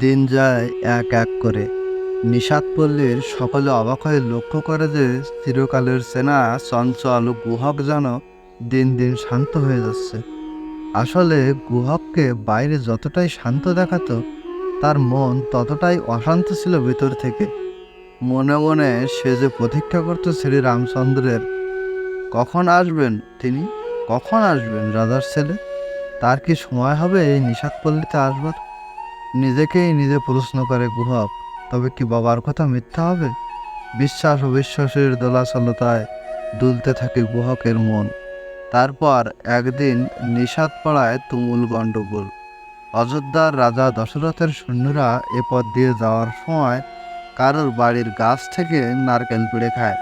দিন যায় এক এক করে। নিষাদ পল্লীর সকলে অবাক হয়ে লক্ষ্য করে যে চিরকালের সেনা চঞ্চল গুহক যেন দিন দিন শান্ত হয়ে যাচ্ছে। আসলে গুহককে বাইরে যতটাই শান্ত দেখাতো, তার মন ততটাই অশান্ত ছিল ভিতর থেকে। মনে মনে সে যে প্রতীক্ষা করতো শ্রী রামচন্দ্রের, কখন আসবেন তিনি? কখন আসবেন রাজার ছেলে? তার কি সময় হবে এই নিষাদ পল্লীতে আসবার? নিজেকেই নিজে প্রশ্ন করে গুহক তবে কি বাবার কথা মিথ্যা হবে? বিশ্বাস ও বিশ্বাসের দোলাচলতায় দুলতে থাকে গুহকের মন। তারপর একদিন নিষাদ পড়ায় তুমুল গণ্ডগোল। অযোধ্যার রাজা দশরথের সৈন্যরা এ পথ দিয়ে যাওয়ার সময় কারোর বাড়ির গাছ থেকে নারকেল পেড়ে খায়।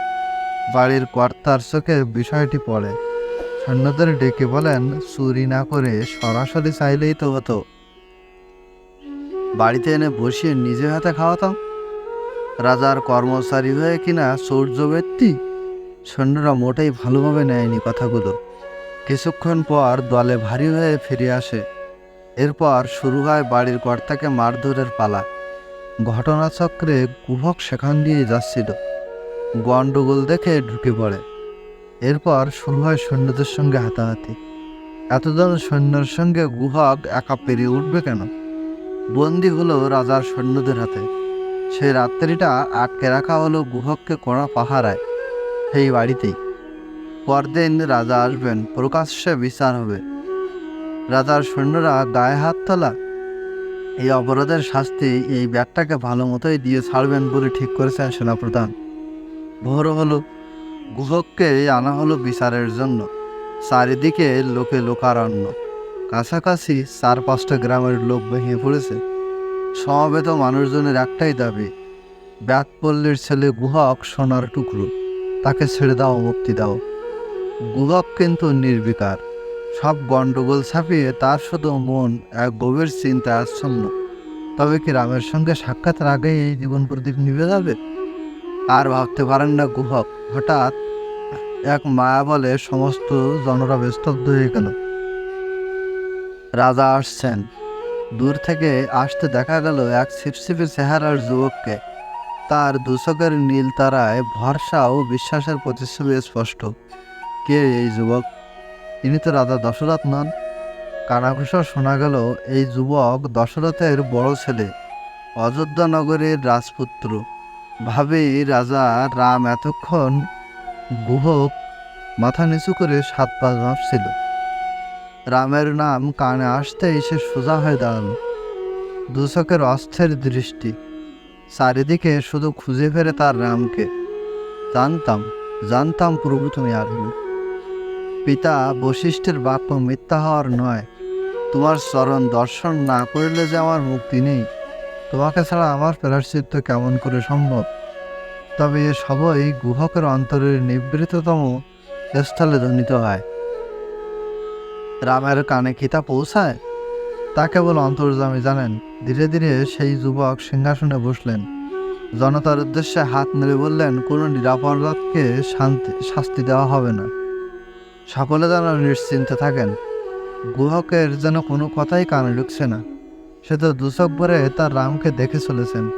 বাড়ির কর্তার চোখে বিষয়টি পড়ে। সৈন্যদের ডেকে বলেন, চুরি না করে সরাসরি চাইলেই তো হতো। বাড়িতে এনে বসিয়ে নিজে হাতে খাওয়াতাম। রাজার কর্মচারী হয়ে কিনা সৌর্য ব্যক্তি, সৈন্যরা মোটেই ভালোভাবে নেয়নি কথাগুলো। কিছুক্ষণ পর দলে ভারী হয়ে ফিরে আসে। এরপর শুরু হয় বাড়ির কর্তাকে মারধরের পালা। ঘটনাচক্রে কুহক সেখান দিয়ে যাচ্ছিল। গণ্ডগোল দেখে ঢুকে পড়ে। এরপর শুরু হয় সৈন্যদের সঙ্গে হাতাহাতি। এতজন সৈন্যের সঙ্গে গুহক একা পেরিয়ে উঠবে কেন? বন্দি হলো রাজার সৈন্যদের হাতে। সেই রাত্রিটা আটকে রাখা হলো গুহককে কড়া পাহারায়, সেই বাড়িতেই। পরদিন রাজা আসবেন, প্রকাশ্যে বিচার হবে। রাজার সৈন্যরা গায়ে হাত তোলা, এই অপরাধের শাস্তি এই ব্যাগটাকে ভালো মতোই দিয়ে ছাড়বেন বলে ঠিক করেছেন সেনাপ্রধান। ভোর হলো, গুহককে আনা হলো বিচারের জন্য, চারিদিকে লোকে লোকারণ্য। কাছাকাছি চার পাঁচটা গ্রামের লোক ভেঙে পড়েছে। সমাবেত মানুষজনের একটাই দাবি ব্যাতপল্লীর ছেলে গুহক সোনার টুকরো, তাকে ছেড়ে দাও, মুক্তি দাও। গুহক কিন্তু নির্বিকার। সব গণ্ডগোল ছাপিয়ে তার শুধু মন এক গভীর চিন্তায় আচ্ছন্ন তবে কি রামের সঙ্গে সাক্ষাতের আগেই এই জীবন প্রদীপ নিভে যাবে? আর ভাবতে পারেন না গুহক, হঠাৎ এক মায়া বলে সমস্ত জনরা স্তব্ধ হয়ে গেল। রাজা আসছেন। দূর থেকে আসতে দেখা গেল এক ছিপছিপে চেহারার যুবককে। তার দুচকের নীল তারায় ভরসা ও বিশ্বাসের প্রতিচ্ছবি স্পষ্ট। কে এই যুবক? ইনি তো রাজা দশরথ নন। কানাঘুষা শোনা গেল, এই যুবক দশরথের বড় ছেলে, অযোধ্যা নগরের রাজপুত্র। ভাবে রাজা রাম এতক্ষণ গুহক মাথা নিচু করে সাত পা ছিল রামের নাম কানে আসতেই সে সোজা হয়ে দাঁড়াল। দুচকের অস্থির দৃষ্টি। চারিদিকে শুধু খুঁজে ফেরে তার রামকে। জানতাম জানতাম প্রভু তুমি আসবে পিতা বশিষ্ঠের বাক্য মিথ্যা হওয়ার নয়। তোমার চরণ দর্শন না করলে যে আমার মুক্তি নেই। তোমাকে ছাড়া আমার প্রাশ্চিত্য কেমন করে সম্ভব? তবে এ সবই গুহকের অন্তরের নিবৃততম স্থলে ধ্বনিত হয়। রামের কানে কি তা পৌঁছায়? তা কেবল অন্তর্জামী জানেন। ধীরে ধীরে সেই যুবক সিংহাসনে বসলেন। জনতার উদ্দেশ্যে হাত নেড়ে বললেন, কোনো নিরাপরাধকে শান্তি, শাস্তি দেওয়া হবে না। সকলে যেন নিশ্চিন্তে থাকেন। গুহকের যেন কোনো কথাই কানে ঢুকছে না। সে তো দুচক ভরে তার রামকে দেখে চলেছেন।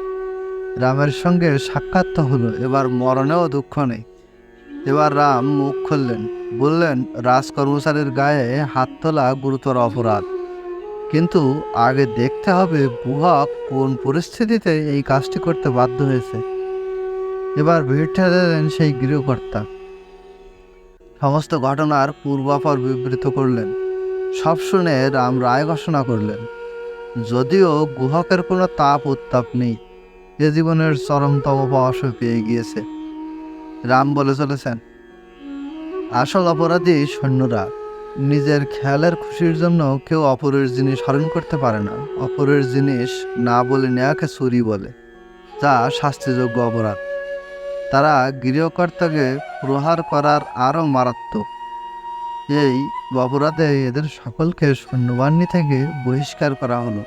রামের সঙ্গে সাক্ষাৎ হলো, এবার মরণেও দুঃখ নেই। এবার রাম মুখ খুললেন। বললেন, রাজ কর্মচারীর গায়ে হাত তোলা গুরুতর অপরাধ। কিন্তু আগে দেখতে হবে গুহা কোন পরিস্থিতিতে এই কাজটি করতে বাধ্য হয়েছে। এবার ভিড় ঠেলেন সেই গৃহকর্তা। সমস্ত ঘটনার পূর্বাপর বিবৃত করলেন। সব শুনে রাম রায় ঘোষণা করলেন, যদিও গুহকের কোনো তাপ উত্তাপ নেই, এ জীবনের চরমতম পাশ পেয়ে গিয়েছে। রাম বলে চলেছেন আসল অপরাধী সৈন্যরা। নিজের খেয়ালের খুশির জন্য কেউ অপরের জিনিস হরণ করতে পারে না। অপরের জিনিস না বলে নেয়াকে চুরি বলে, যা শাস্তিযোগ্য অপরাধ। তারা গৃহকর্তাকে প্রহার করার আরও মারাত্মক। এই অপরাধে এদের সকলকে সৈন্যবাহিনী থেকে বহিষ্কার করা হলো।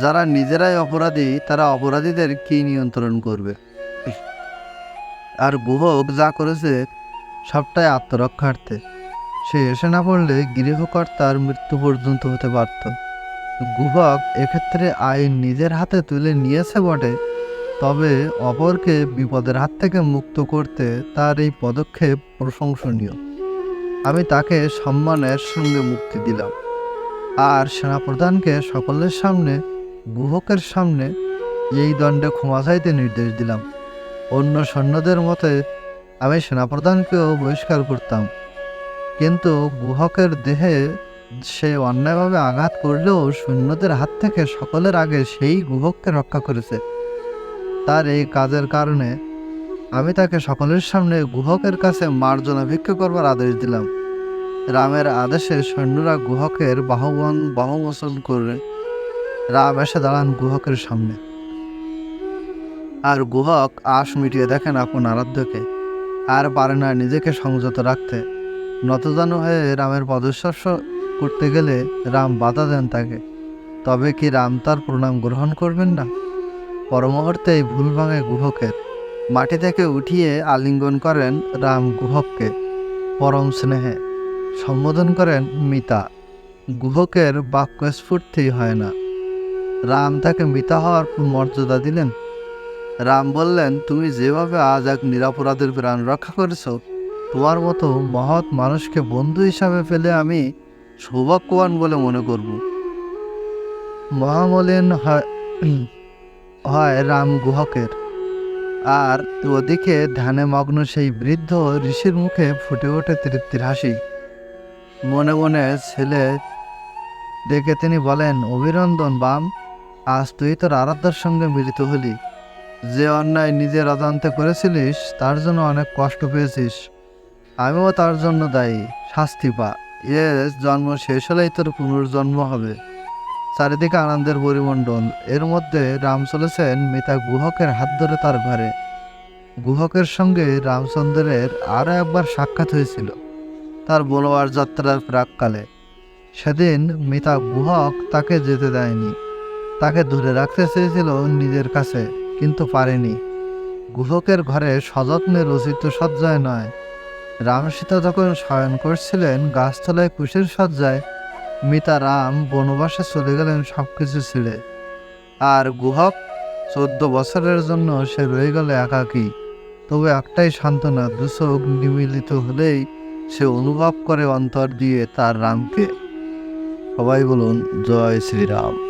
যারা নিজেরাই অপরাধী, তারা অপরাধীদের কি নিয়ন্ত্রণ করবে? আর গুহক যা করেছে সবটাই আত্মরক্ষার্থে। সে এসে না পড়লে গৃহকর্তার মৃত্যু পর্যন্ত হতে পারত। গুহক এক্ষেত্রে আইন নিজের হাতে তুলে নিয়েছে বটে। তবে অপরকে বিপদের হাত থেকে মুক্ত করতে তার এই পদক্ষেপ প্রশংসনীয়। আমি তাকে সম্মানের সঙ্গে মুক্তি দিলাম। আর সেনাপ্রধানকে সকলের সামনে, গুহকের সামনে এই দণ্ডে ক্ষমা চাইতে নির্দেশ দিলাম। অন্য সৈন্যদের মতে আমি সেনাপ্রধানকেও বহিষ্কার করতাম। কিন্তু গুহকের দেহে সে অন্যায়ভাবে আঘাত করলেও সৈন্যদের হাত থেকে সকলের আগে সেই গুহককে রক্ষা করেছে। তার এই কাজের কারণে আমি তাকে সকলের সামনে গুহকের কাছে মার্জনা ভিক্ষা করবার আদেশ দিলাম। রামের আদেশে সৈন্যরা গুহকের বাহুবন বাহুমোচন করে রাম এসে দাঁড়ান গুহকের সামনে। আর গুহক আশ মিটিয়ে দেখেন আপন আরাধ্যকে। আর পারে না নিজেকে সংযত রাখতে। নতজানু হয়ে রামের পদস্পর্শ করতে গেলে রাম বাধা দেন তাকে। তবে কি রাম তার প্রণাম গ্রহণ করবেন না? পরমুহূর্তে ভুল ভাঙে গুহকের। মাটি থেকে উঠিয়ে আলিঙ্গন করেন রাম গুহককে পরম স্নেহে। সম্বোধন করেন মিতা। গুহকের বাক্য স্ফূর্তি হয় না। রাম তাকে মিতা হওয়ার মর্যাদা দিলেন। রাম বললেন, তুমি যেভাবে আজ এক নিরাপরাধের প্রাণ রক্ষা করেছ, তোমার মতো মহৎ মানুষকে বন্ধু হিসাবে পেলে আমি সৌভাগ্যবান বলে মনে করব। মহামলিন হয় রাম গুহকের। আর ওদিকে ধ্যানে মগ্ন সেই বৃদ্ধ ঋষির মুখে ফুটে ওঠে তৃপ্তির হাসি। মনে মনে ছেলে দেখে তিনি বলেন, অভিনন্দন বাম, আজ তুই তোর আরাধ্যার সঙ্গে মিলিত হলি। যে অন্যায় নিজের অজান্তে করেছিলিস, তার জন্য অনেক কষ্ট পেয়েছিস। আমিও তার জন্য দায়ী। শাস্তি পা। এর জন্ম শেষ হলেই তোর পুনর্জন্ম হবে। চারিদিকে আনন্দের পরিমণ্ডল। এর মধ্যে রাম চলেছেন মিতা গুহকের হাত ধরে তার ঘরে। গুহকের সঙ্গে রামচন্দ্রের আরও একবার সাক্ষাৎ হয়েছিল, তার বলোয়ার যাত্রার প্রাককালে। সেদিন মিতা গুহক তাকে যেতে দেয়নি। তাকে ধরে রাখতে চেয়েছিল নিজের কাছে। কিন্তু পারেনি। গুহকের ঘরে সযত্নে রচিত সজ্জায় নয়। রাম সীতা যখন শয়ন করছিলেন, গাছতলায় কুশের সজ্জায় মিতা রাম বনবাসে চলে গেলেন সব কিছু ছেড়ে। আর গুহক চোদ্দ বছরের জন্য সে রয়ে গেল একাকী। তবে একটাই সান্ত্বনা দুচোখ নিমিলিত হলেই সে অনুভব করে অন্তর দিয়ে তার রামকে। সবাই বলুন, জয় শ্রীরাম।